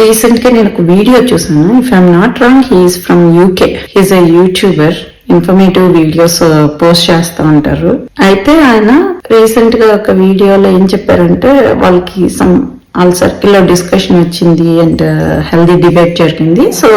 రీసెంట్గా నేను ఒక వీడియో చూసాను if I'm not wrong he's from UK he's a YouTuber informative videos post చేస్తూ ఉంటారు. అయితే ఆయన రీసెంట్గా ఒక వీడియోలో ఏం చెప్పారంటే వాళ్ళకి సమ్ వాళ్ళ సర్కిల్లో డిస్కషన్ వచ్చింది అండ్ హెల్దీ డిబేట్ జరిగింది. సో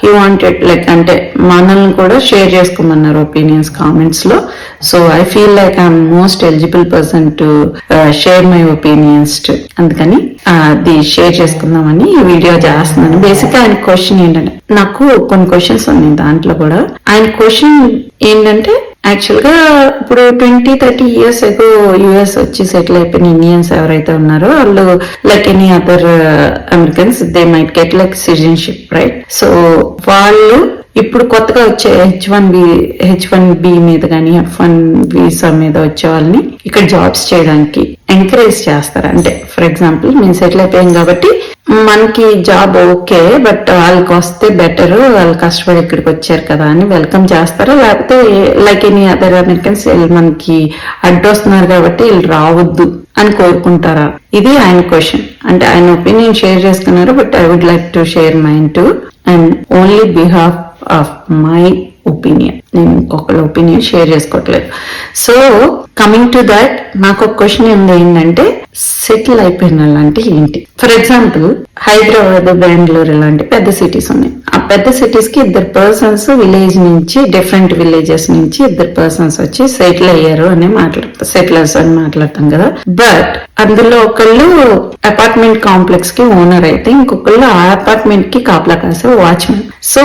హీ వాంటెడ్ లైక్ అంటే మనల్ని కూడా షేర్ చేసుకోమన్నారు ఒపీనియన్స్ కామెంట్స్లో. So I feel like I'm most eligible person to share my opinions అందుకని అది షేర్ చేసుకుందామని ఈ వీడియో చేస్తున్నాను. బేసిక్ ఆయన క్వశ్చన్ ఏంటంటే నాకు కొన్ని క్వశ్చన్స్ ఉన్నాయి దాంట్లో కూడా. ఆయన క్వశ్చన్ ఏంటంటే యాక్చువల్గా ఇప్పుడు twenty thirty years ago US వచ్చి సెటిల్ అయిపోయిన ఇండియన్స్ ఎవరైతే ఉన్నారో వాళ్ళు like any other Americans they might get like citizenship right so వాళ్ళు ఇప్పుడు కొత్తగా వచ్చే H one B H one B మీద కానీ ఎఫ్ వన్ వీసా మీద వచ్చే వాళ్ళని ఇక్కడ జాబ్స్ చేయడానికి ఎంకరేజ్ చేస్తారు. అంటే ఫర్ ఎగ్జాంపుల్ మేము సెటిల్ అయిపోయాం కాబట్టి మనకి జాబ్ ఓకే బట్ వాళ్ళకి వస్తే బెటర్ వాళ్ళు కష్టపడి ఇక్కడికి వచ్చారు కదా అని వెల్కమ్ చేస్తారా. లేకపోతే లైక్ ఎనీ అదర్ అమెరికన్స్ మనకి అడ్డొస్తున్నారు కాబట్టి వీళ్ళు రావద్దు అని కోరుకుంటారా? ఇది ఆయన క్వశ్చన్ అంటే ఆయన ఒపీనియన్ షేర్ చేసుకున్నారు but I would like to share mind to and only behalf of my opinion నేను ఇంకొకరి ఒపీనియన్ షేర్ చేసుకోవట్లేదు. సో కమింగ్ టు దట్ నాకు ఒక క్వశ్చన్ ఏంది ఏంటంటే సెటిల్ అయిపోయిన వాళ్ళు అంటే ఏంటి? ఫర్ ఎగ్జాంపుల్ హైదరాబాద్ బెంగళూరు ఇలాంటి పెద్ద సిటీస్ ఉన్నాయి. ఆ పెద్ద సిటీస్కి ఇద్దరు పర్సన్స్ విలేజ్ నుంచి డిఫరెంట్ విలేజెస్ నుంచి ఇద్దరు పర్సన్స్ వచ్చి సెటిల్ అయ్యారు అని మాట్లాడతాం సెటిలర్స్ అని మాట్లాడతాం కదా. బట్ అందులో ఒకళ్ళు అపార్ట్మెంట్ కాంప్లెక్స్కి ఓనర్ అయితే ఇంకొకళ్ళు ఆ అపార్ట్మెంట్కి కాపలా కాసే వాచ్మెన్ సో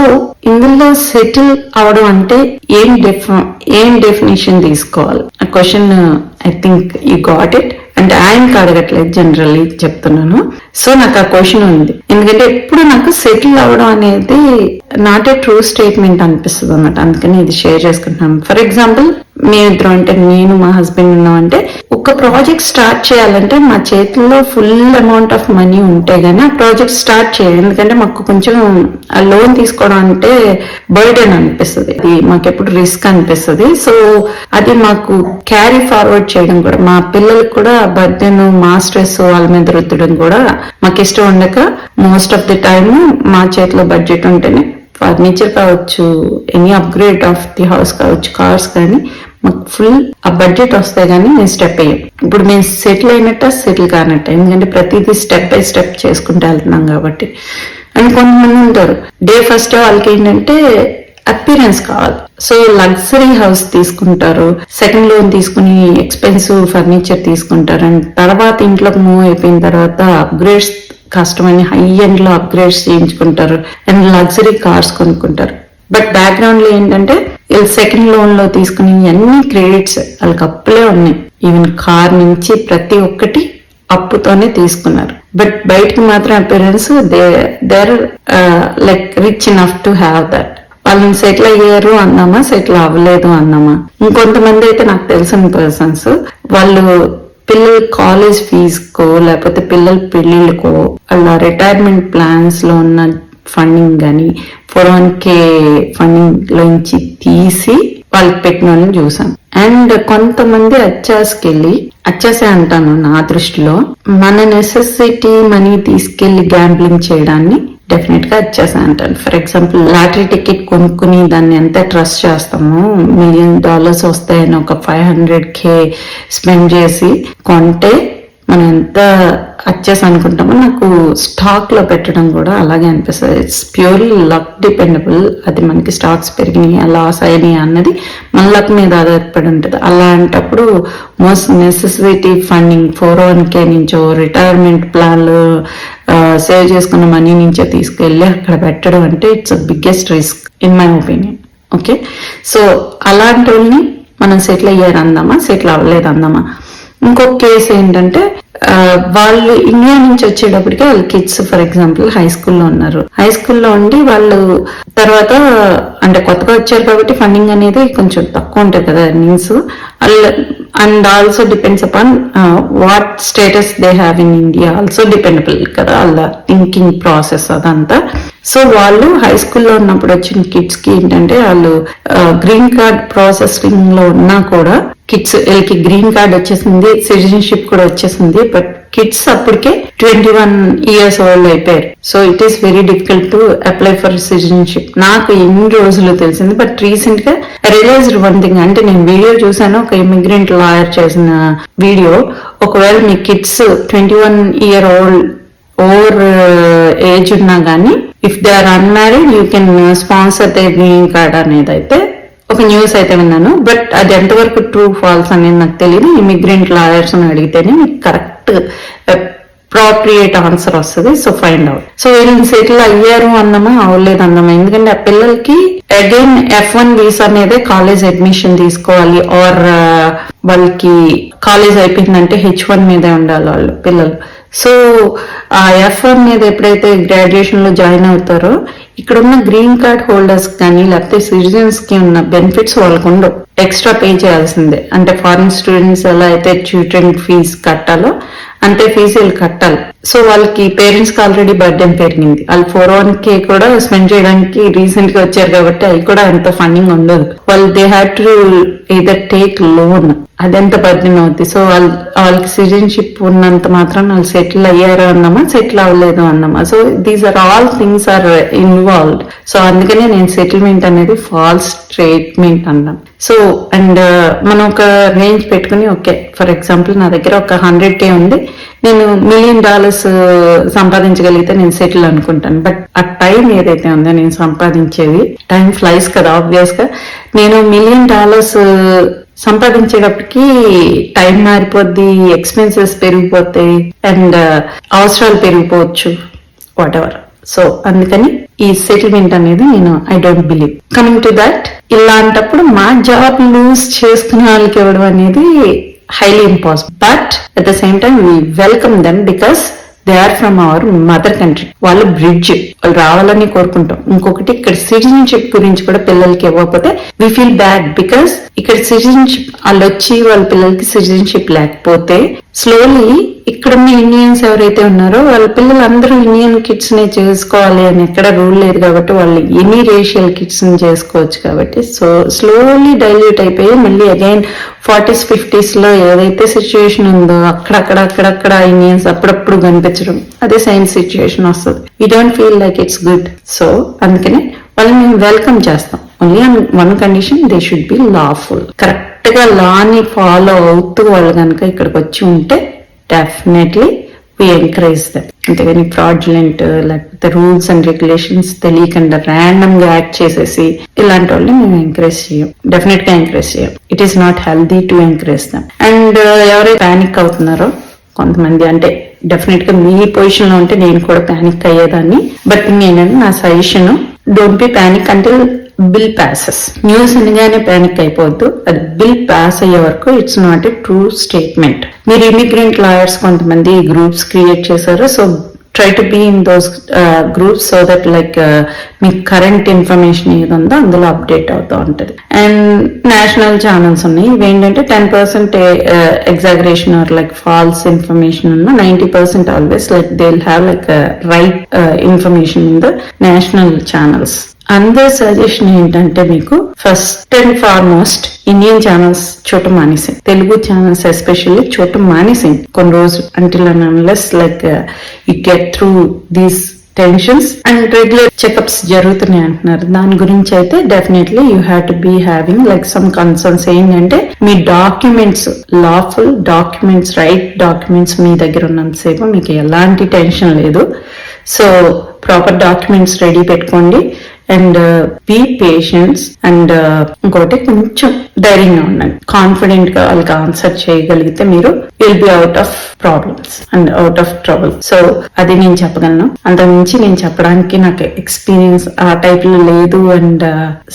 ఇందులో సెటిల్ అవడం అంటే ఏం డెఫ్ ఏం డెఫినేషన్ తీసుకోవాలి? ఆ question I think you got it అంటే ఆయనకి అడగట్లేదు జనరల్లీ చెప్తున్నాను. సో నాకు ఆ క్వశ్చన్ ఉంది. ఎందుకంటే ఎప్పుడు నాకు సెటిల్ అవ్వడం అనేది నాట్ ఏ ట్రూ స్టేట్మెంట్ అనిపిస్తుంది అన్నమాట అందుకని ఇది షేర్ చేసుకుంటున్నాను. ఫర్ ఎగ్జాంపుల్ మేమిద్దరం అంటే నేను మా హస్బెండ్ ఉన్నాం అంటే ఒక ప్రాజెక్ట్ స్టార్ట్ చేయాలంటే మా చేతుల్లో ఫుల్ అమౌంట్ ఆఫ్ మనీ ఉంటే గానీ ఆ ప్రాజెక్ట్ స్టార్ట్ చేయాలి. ఎందుకంటే మాకు కొంచెం ఆ లోన్ తీసుకోవడం అంటే బర్డెన్ అనిపిస్తుంది. అది మాకు ఎప్పుడు రిస్క్ అనిపిస్తుంది. సో అది మాకు క్యారీ ఫార్వర్డ్ చేయడం కూడా మా పిల్లలకు కూడా బర్డెన్ మా స్ట్రెస్ వాళ్ళ మీద రుద్దడం కూడా మాకు ఇష్టం ఉండక మోస్ట్ ఆఫ్ ది టైమ్ మా చేతిలో బడ్జెట్ ఉంటేనే ఫర్నిచర్ కావచ్చు any upgrade of the house కావచ్చు కార్స్ కానీ మాకు ఫుల్ ఆ బడ్జెట్ వస్తే గానీ మేము స్టెప్ అయ్యాం ఇప్పుడు మేము సెటిల్ అయినట్ట సెటిల్ కానట్ట. ఎందుకంటే ప్రతిదీ స్టెప్ బై స్టెప్ చేసుకుంటూ వెళ్తున్నాం కాబట్టి. అండ్ కొంతమంది ఉంటారు డే ఫస్ట్ వాళ్ళకి ఏంటంటే అపీరెన్స్ కావాలి. సో లగ్జరీ హౌస్ తీసుకుంటారు సెకండ్ లోన్ తీసుకుని ఎక్స్పెన్సివ్ ఫర్నిచర్ తీసుకుంటారు. అండ్ తర్వాత ఇంట్లోకి మూవ్ అయిపోయిన తర్వాత అప్గ్రేడ్స్ కష్టమని హై ఎండ్లో అప్గ్రేడ్స్ చేయించుకుంటారు. అండ్ లగ్జరీ కార్స్ కొనుక్కుంటారు. బట్ బ్యాక్గ్రౌండ్లో ఏంటంటే వీళ్ళు సెకండ్ లోన్లో తీసుకుని అన్ని క్రెడిట్స్ వాళ్ళకి అప్పులే ఉన్నాయి. ఈవెన్ కార్ నుంచి ప్రతి ఒక్కటి అప్పుతోనే తీసుకున్నారు. బట్ బయటకి మాత్రం appearance they there like rich enough to have that వాళ్ళని సెటిల్ అయ్యారు అన్నామా సెటిల్ అవ్వలేదు అన్నామా? ఇంకొంతమంది అయితే నాకు తెలిసిన పర్సన్స్ వాళ్ళు పిల్లల కాలేజ్ ఫీజుకో లేకపోతే పిల్లల పెళ్ళిళ్ళకో వాళ్ళ రిటైర్మెంట్ ప్లాన్స్లో ఉన్న ఫండింగ్ కానీ ఫోర్ వన్ కే ఫండింగ్ లోంచి తీసి వాళ్ళకి పెట్టినని వాళ్ళని చూసాను అండ్ కొంతమంది అచ్చాస్కి వెళ్ళి అచ్చాసే అంటాను నా దృష్టిలో మన నెసెసిటీ మనీ తీసుకెళ్ళి గ్యాంబ్లింగ్ చేయడాన్ని డెఫినెట్గా వచ్చేసా అంటాను ఫర్ ఎగ్జాంపుల్ లాటరీ టికెట్ కొనుక్కుని దాన్ని ఎంత ట్రస్ట్ చేస్తామో మిలియన్ డాలర్స్ వస్తాయని ఒక ఫైవ్ హండ్రెడ్ కే స్పెండ్ చేసి కొంటే మనం ఎంత వచ్చేసి అనుకుంటామో నాకు స్టాక్లో పెట్టడం కూడా అలాగే అనిపిస్తుంది. ఇట్స్ ప్యూర్లీ లక్ డిపెండబుల్ అది మనకి స్టాక్స్ పెరిగినాయి లాస్ అయినాయి అన్నది మన లక్ మీద ఆధారపడి ఉంటుంది. అలాంటప్పుడు most necessity funding four one K నుంచో రిటైర్మెంట్ ప్లాన్లు సేవ్ చేసుకున్న మనీ నుంచో తీసుకెళ్ళి అక్కడ పెట్టడం అంటే it's biggest risk in my opinion okay so అలాంటి వాళ్ళని మనం సెటిల్ అయ్యారు అందామా? సెటిల్ అవ్వలేదు అందామా? ఇంకొక కేసు ఏంటంటే వాళ్ళు ఇండియా నుంచి వచ్చేటప్పటికి వాళ్ళ కిడ్స్ ఫర్ ఎగ్జాంపుల్ హై స్కూల్లో ఉన్నారు. హై స్కూల్లో ఉండి వాళ్ళు తర్వాత అంటే కొత్తగా వచ్చారు కాబట్టి ఫండింగ్ అనేది కొంచెం తక్కువ ఉంటుంది కదా earnings and also depends upon what status they have in India also dependable కదా వాళ్ళ థింకింగ్ ప్రాసెస్ అదంతా. సో వాళ్ళు హై స్కూల్లో ఉన్నప్పుడు వచ్చిన కిడ్స్కి ఏంటంటే వాళ్ళు గ్రీన్ కార్డ్ ప్రాసెసింగ్లో ఉన్నా కూడా కిడ్స్ వీళ్ళకి గ్రీన్ కార్డ్ వచ్చేసింది సిటిజన్షిప్ కూడా వచ్చేసింది బట్ కిడ్స్ అప్పటికే ట్వంటీ వన్ ఇయర్స్ ఓల్డ్ అయిపోయారు. So it is very difficult to apply for citizenship నాకు ఎన్ని రోజులు తెలిసింది బట్ రీసెంట్గా రియలైజ్డ్ వన్ థింగ్ అంటే నేను వీడియో చూసాను ఒక ఇమిగ్రెంట్ లాయర్ చేసిన వీడియో. ఒకవేళ మీ kids twenty one year old over age ఉన్నా కానీ if they are unmarried you can sponsor they green card అనేది అయితే ఒక న్యూస్ అయితే విన్నాను. బట్ అది ఎంతవరకు ట్రూ ఫాల్స్ అనేది నాకు తెలియదు ఇమిగ్రెంట్ లాయర్స్ అని అడిగితేనే మీకు కరెక్ట్ ప్రాప్రియేట్ ఆన్సర్ వస్తుంది. సో ఫైండ్ అవుట్ సో వీళ్ళని సెటిల్ అయ్యారు అన్నమా? అవ్వలేదు అన్నమా? ఎందుకంటే ఆ పిల్లలకి అగైన్ ఎఫ్ వన్ వీసా అనేది కాలేజ్ అడ్మిషన్ తీసుకోవాలి. ఆర్ uh, వాళ్ళకి కాలేజ్ అయిపోయిందంటే హెచ్ వన్ మీదే ఉండాలి వాళ్ళు పిల్లలు. సో ఆ ఎఫ్ వన్ మీద ఎప్పుడైతే గ్రాడ్యుయేషన్లో జాయిన్ అవుతారో ఇక్కడ ఉన్న గ్రీన్ కార్డ్ హోల్డర్స్ కానీ లేకపోతే సిటిజన్స్కి ఉన్న బెనిఫిట్స్ వాళ్ళకు ఉండవు ఎక్స్ట్రా పే చేయాల్సిందే. అంటే ఫారిన్ స్టూడెంట్స్ ఎలా అయితే ట్యూటరింగ్ ఫీజు కట్టాలో అంటే ఫీజు వీళ్ళు కట్టాలి సో వాళ్ళకి పేరెంట్స్కి ఆల్రెడీ బర్త్డే పెరిగింది. వాళ్ళు ఫోర్ వన్ కే కూడా స్పెండ్ చేయడానికి రీసెంట్గా వచ్చారు కాబట్టి అవి కూడా ఎంత ఫండింగ్ ఉండదు. వాళ్ళు they had to either take loan అదెంత బర్త్డే అవుద్ది? సో వాళ్ళు వాళ్ళకి సిటిజన్షిప్ ఉన్నంత మాత్రం వాళ్ళు సెటిల్ అయ్యారు అన్నామా సెటిల్ అవ్వలేదు అన్నామా? So these are all things are involved so అందుకనే నేను సెటిల్మెంట్ అనేది ఫాల్స్ స్టేట్మెంట్ అన్నాను. సో అండ్ uh, మనం ఒక రేంజ్ పెట్టుకుని ఓకే ఫర్ ఎగ్జాంపుల్ నా దగ్గర ఒక హండ్రెడ్ కే ఉంది. నేను మిలియన్ డాలర్స్ uh, సంపాదించగలిగితే నేను సెటిల్ అనుకుంటాను. బట్ ఆ టైం ఏదైతే ఉందో నేను సంపాదించేది టైం ఫ్లైస్ కదా ఆబ్వియస్గా. నేను మిలియన్ డాలర్స్ uh, సంపాదించేటప్పటికి టైం మారిపోద్ది ఎక్స్పెన్సెస్ పెరిగిపోతాయి అండ్ అవసరాలు పెరిగిపోవచ్చు వాట్ ఎవర్ సో అందుకని ఈ సెటిల్మెంట్ అనేది నేను I don't believe coming to that ఇలాంటప్పుడు మా జాబ్ లూజ్ చేసుకునే వాళ్ళకి ఇవ్వడం అనేది highly impossible but at the same time we welcome them because they are from our mother country వాళ్ళు బ్రిడ్జ్ వాళ్ళు రావాలని కోరుకుంటాం. ఇంకొకటి ఇక్కడ సిటిజన్షిప్ గురించి కూడా పిల్లలకి ఇవ్వకపోతే వి ఫీల్ బ్యాడ్ బికాస్ ఇక్కడ సిటిజన్షిప్ వాళ్ళు వచ్చి వాళ్ళ పిల్లలకి సిటిజన్షిప్ లేకపోతే స్లోలీ ఇక్కడ ఉన్న ఇండియన్స్ ఎవరైతే ఉన్నారో వాళ్ళ పిల్లలు అందరూ ఇండియన్ కిడ్స్ని చేసుకోవాలి అని ఎక్కడ రూల్ లేదు కాబట్టి వాళ్ళు ఎనీ రేషియల్ కిడ్స్ని చేసుకోవచ్చు కాబట్టి. సో స్లోలీ డైల్యూట్ అయిపోయి మళ్ళీ అగైన్ ఫార్టీస్ ఫిఫ్టీస్లో ఏదైతే సిచ్యువేషన్ ఉందో అక్కడక్కడ అక్కడక్కడ ఇండియన్స్ అప్పుడప్పుడు కనిపించడం అదే సైన్స్ సిచ్యువేషన్ వస్తుంది. ఈ don't feel like it's good so అందుకని వాళ్ళని మేము వెల్కమ్ చేస్తాం. Only one condition they should be lawful కరెక్ట్గా లాని ఫాలో అవుతూ వాళ్ళు కనుక ఇక్కడికి వచ్చి ఉంటే డెఫినెట్లీ వి ఎంకరేజ్ దట్ అంతేగాని ఫ్రాడ్యులెంట్ లేకపోతే రూల్స్ అండ్ రెగ్యులేషన్స్ తెలియకుండా ర్యాండమ్గా యాక్ట్ చేసేసి ఇలాంటి వాళ్ళని మేము ఎంకరేజ్ చేయం. డెఫినెట్గా ఎంకరేజ్ చేయం. It is not healthy to encourage them and ఎవరైతే ప్యానిక్ అవుతున్నారో కొంతమంది అంటే డెఫినెట్గా మీ పొజిషన్లో ఉంటే నేను కూడా ప్యానిక్ అయ్యేదాన్ని. బట్ నేను నా సజెషన్ డోంట్ బి ప్యానిక్ అంటే బిల్ ప్యాసెస్ న్యూస్ అనగానే ప్యానిక్ అయిపోవద్దు. అది బిల్ పాస్ అయ్యే వరకు it's not a true statement మీరు ఇమిగ్రెంట్ లాయర్స్ కొంతమంది గ్రూప్స్ క్రియేట్ చేశారు. So try to be in those groups so that like me current information ఏది ఉందో అందులో అప్డేట్ అవుతూ ఉంటుంది. అండ్ నేషనల్ ఛానల్స్ ఉన్నాయి. ఏంటంటే ten percent exaggeration or like false information ఉన్న ninety percent always like they will have like right information in the national channels అందరి suggestion ఏంటంటే మీకు first and foremost Indian channels చూడటం మానేసాయి. తెలుగు ఛానల్స్ ఎస్పెషల్లీ చూడటం మానేసాయి. కొన్ని రోజులు until unless like you get through these tensions and regular checkups జరుగుతున్నాయి అంటున్నారు. దాని గురించి అయితే definitely you have to be having like some concerns ఏంటంటే మీ documents lawful documents right documents మీ దగ్గర ఉన్నంతసేపు మీకు ఎలాంటి టెన్షన్ లేదు. సో ప్రాపర్ డాక్యుమెంట్స్ రెడీ పెట్టుకోండి. అండ్ బీ పేషెన్స్ అండ్ ఇంకోటి కొంచెం ధైర్యంగా ఉండండి. కాన్ఫిడెంట్గా వాళ్ళకి ఆన్సర్ చేయగలిగితే మీరు will be out of problems and out of trouble so అది నేను చెప్పగలను. అంతకుమించి నేను చెప్పడానికి నాకు ఎక్స్పీరియన్స్ ఆ టైప్లో లేదు and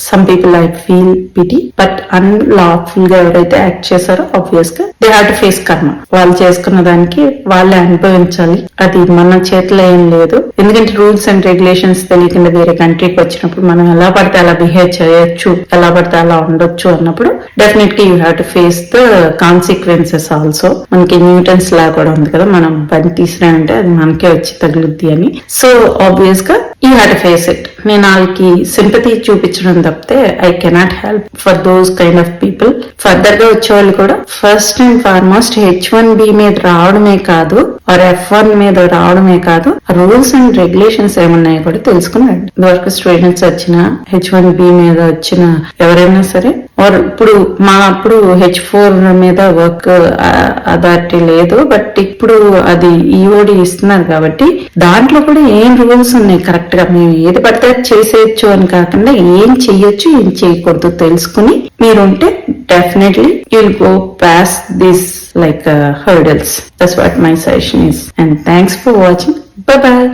some people I feel pity but అన్లాఫుల్గా ఎవరైతే యాక్ట్ చేశారో ఆబ్వియస్గా దే హ్యావ్ టు ఫేస్ కర్మ వాళ్ళు చేసుకున్న దానికి వాళ్ళే అనుభవించాలి. అది మన చేతిలో ఏం లేదు. ఎందుకంటే రూల్స్ అండ్ రెగ్యులేషన్స్ తెలియకుండా వేరే కంట్రీకి వచ్చినప్పుడు మనం ఎలా పడితే అలా బిహేవ్ చేయొచ్చు ఎలా పడితే అలా ఉండొచ్చు అన్నప్పుడు డెఫినెట్గా you have to face the consequences also మనకి న్యూటన్స్ ల్యాబ్ కూడా ఉంది కదా. మనం పని తీసినా అంటే అది మనకే వచ్చి తగులుద్ది అని. సో ఆబ్వియస్గా యూ హ్యాడ్ ఫేస్ ఇట్ నేను వాళ్ళకి సింపతి చూపించడం తప్పితే I cannot help for those kind of people ఫర్దర్గా వచ్చే వాళ్ళు కూడా first and foremost H one B మీద రావడమే కాదు ఆర్ ఎఫ్ వన్ మీద రావడమే కాదు రూల్స్ అండ్ రెగ్యులేషన్స్ ఏమున్నాయో కూడా తెలుసుకున్నాడు. వర్క్ స్టూడెంట్స్ వచ్చిన హెచ్ వన్ బి మీద వచ్చిన ఎవరైనా సరే ఆర్ ఇప్పుడు మా అప్పుడు హెచ్ ఫోర్ మీద వర్క్ అథారిటీ లేదు బట్ ఇప్పుడు అది ఈఓడి ఇస్తున్నారు కాబట్టి దాంట్లో కూడా ఏం రూల్స్ ఉన్నాయి? కరెక్ట్ కరెక్ట్గా మేము ఏది పడితే చేసేయచ్చు అని కాకుండా ఏం చెయ్యొచ్చు ఏం చేయకూడదు తెలుసుకుని మీరుంటే definitely you'll go pass this like hurdles that's what my suggestion is and thanks for watching bye bye